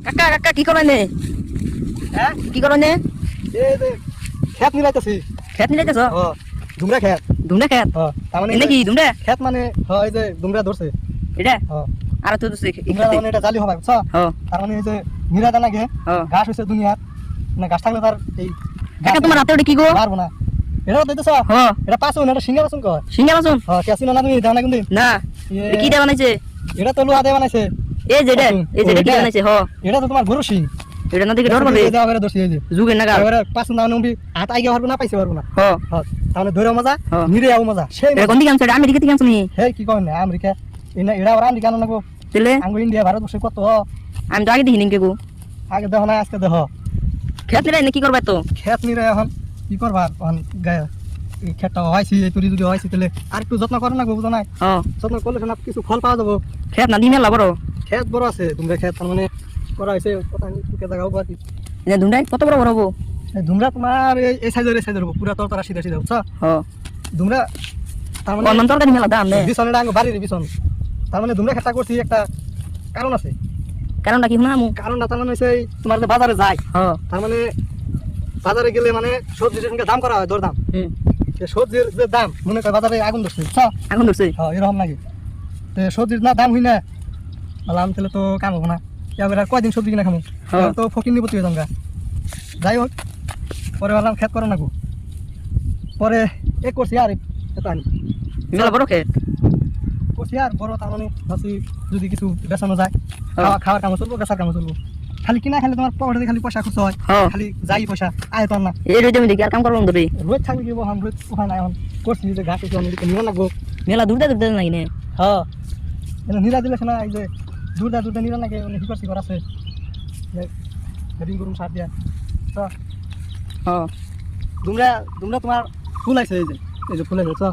কাকা কাকা কি করেন হ্যাঁ? কি করেন নে? খেত নিলাইতেছি খেত নিয়ে যাইতেছ দুমরা খেত। দুমড়ে খেত? তার মানে এনে কি দুমড়ে? খেত মানে হ এই যে দুমরা ধরছে। এটা? আর তো দুমরা মানে এটা জালি হবে বুঝছ? তার মানে এই যে নিরা দানা গে ঘাস হয়েছে দুনিয়ার। মানে ঘাস থাকলে তার এই কাকা তোমার হাতে ওটা কি গো? পারব না। এটা দিতেছ? হ। এটা পাঁচুন এটা সিঙ্গা পাঁচুন কয়? সিঙ্গা বাসন হ কেসিনো না তুমি দাও না কিন্তু। না কি দেওয়া বানাইছে? এটা তো লোহা দিয়ে বানাইছে। এই যে এটা। এই যে এটা কি? বানাইছে হ। এটা তো তোমার গরু সিং এটা না দেখে ডর পাবে দেওয়া করে দোষী এই যে। যুগের নাগা এবারে পাঁচুন দাও নবি হাত আইগে পারব না পাইছে পারব না। হ। তাহলে ধরে মজা। নিরে যাও মজা। সেই কোন দিকে আনছো আমেরিকা থেকে আনছো নি? হে কি কয় না আমেরিকা? এনা এরা ওরা আমেরিকা আনো নাকো তাহলে আঙ্গু ইন্ডিয়া ভারতবর্ষে কত? আমি তো আগে দেখিনি কেউ আগে দেখো না আজকে দেখো। খেত নিলে কি করবে তো? খেত নিরে এখন কি করবা? এখন গায়ে এই খেতটা হয়েছি এই তুরি যদি হয়েছি তাহলে আর একটু যত্ন করে না বুঝো নাই? হ। যত্ন করলে কিছু ফল পাওয়া যাব। খেত না দিমে লাভ খেত বড় আছে তোমরা খেত তার মানে করা হয়েছে কথা টুকে জায়গা উপর কি। এটা দুমড়াই কত বড় বড় হব? ধুমরা তোমার এই- সাইজের এই সাইজের হব পুরা তরতরা সিধা সিধা বুঝছ? হ। ধুমরা তার মানে অনন্ত তরকারি মেলা দাম নে। বিছন এটা আঙ্গু বাড়ির বিছন। তার মানে ধুমরা খেতা করছি একটা কারণ আছে। কারণটা কি শুনা মু কারণটা তার মানে এই তোমার যে বাজারে যায় হ। তার মানে বাজারে গেলে মানে সবজির সঙ্গে দাম করা হয় দরদাম। হুম। সবজির যে দাম মনে করে বাজারে আগুন ধরছে? এখন ধরছে। হ্যাঁ এরকম নাকি তো সবজির না দাম হই না বলে আমি তাহলে তো কাম হব না। এবার আর কয়দিন সবজি কিনা খামো? হ্যাঁ। তো ফকির নিবো তুই জঙ্গা যাই হোক পরে ভাবলাম খেত করে নাকো পরে এ করছি আর এটা আনি বড় খেত। করছি আর বড় তার মানে ভাবছি যদি কিছু বেচানো যায় হ্যাঁ। খাওয়া খাওয়ার কামও চলবো বেচার কামও চলবো। খালি কিনা খালি তোমার পকেটে খালি পয়সা খরচ হয়। হ্যাঁ। খালি যাই পয়সা আয় তো না। এই রোজ আমি দেখি আর কাম করব ধরে রোজ থাকবে কি বহাম রোজ ওখানে এখন। করছি যে আছে নিয়ে লাগবো মেলা দূরটা দূরটা নাকি নে হ্যাঁ। নিরা দিলে না এই যে দুটা দুটা নিরা নাকি অনেক হিপার সিপার আছে। রিং করুন সার দিয়া। তো হ তোমরা তোমরা তোমার ফুল আছে এই যে এই যে ফুল আছে তো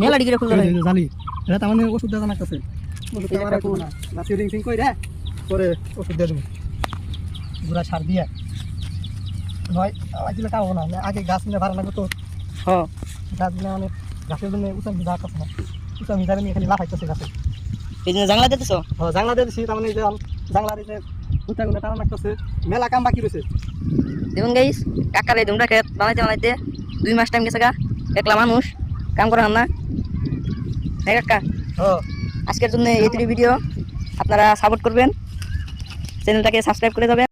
মেলা ডিগ্রি যে জালি। এটা তার মানে ওষুধ দেওয়া লাগতেছে ওষুধ দেওয়া ফুল। না রাতে রিং সিং করে পরে ওষুধ দিয়ে দেবো গুড়া সার দিয়ে। নয় আজকে কাও না। আগে গাছ নিয়ে ভাড়া লাগবে তো হ গাছ দিলে মানে গাছের জন্য উঁচা মিজা করছে না উঁচা মিজারে নিয়ে খালি লাফাইতেছে গাছে। এই জাংলা দিতেছ ও জাংলা দিয়ে তার মানে জাংলার যে উঁচা গুলো টানা লাগতেছে মেলা কাম বাকি রয়েছে। দেখুন গাইস কাকারে দুমড়া খেত বানাইতে বানাইতে দুই মাস টাইম গেছে গা একলা মানুষ কাম করে না। হ্যাঁ কাকা? ও আজকের জন্য এই ভিডিও আপনারা সাপোর্ট করবেন। চ্যানেলটাকে সাবস্ক্রাইব করে যাবেন।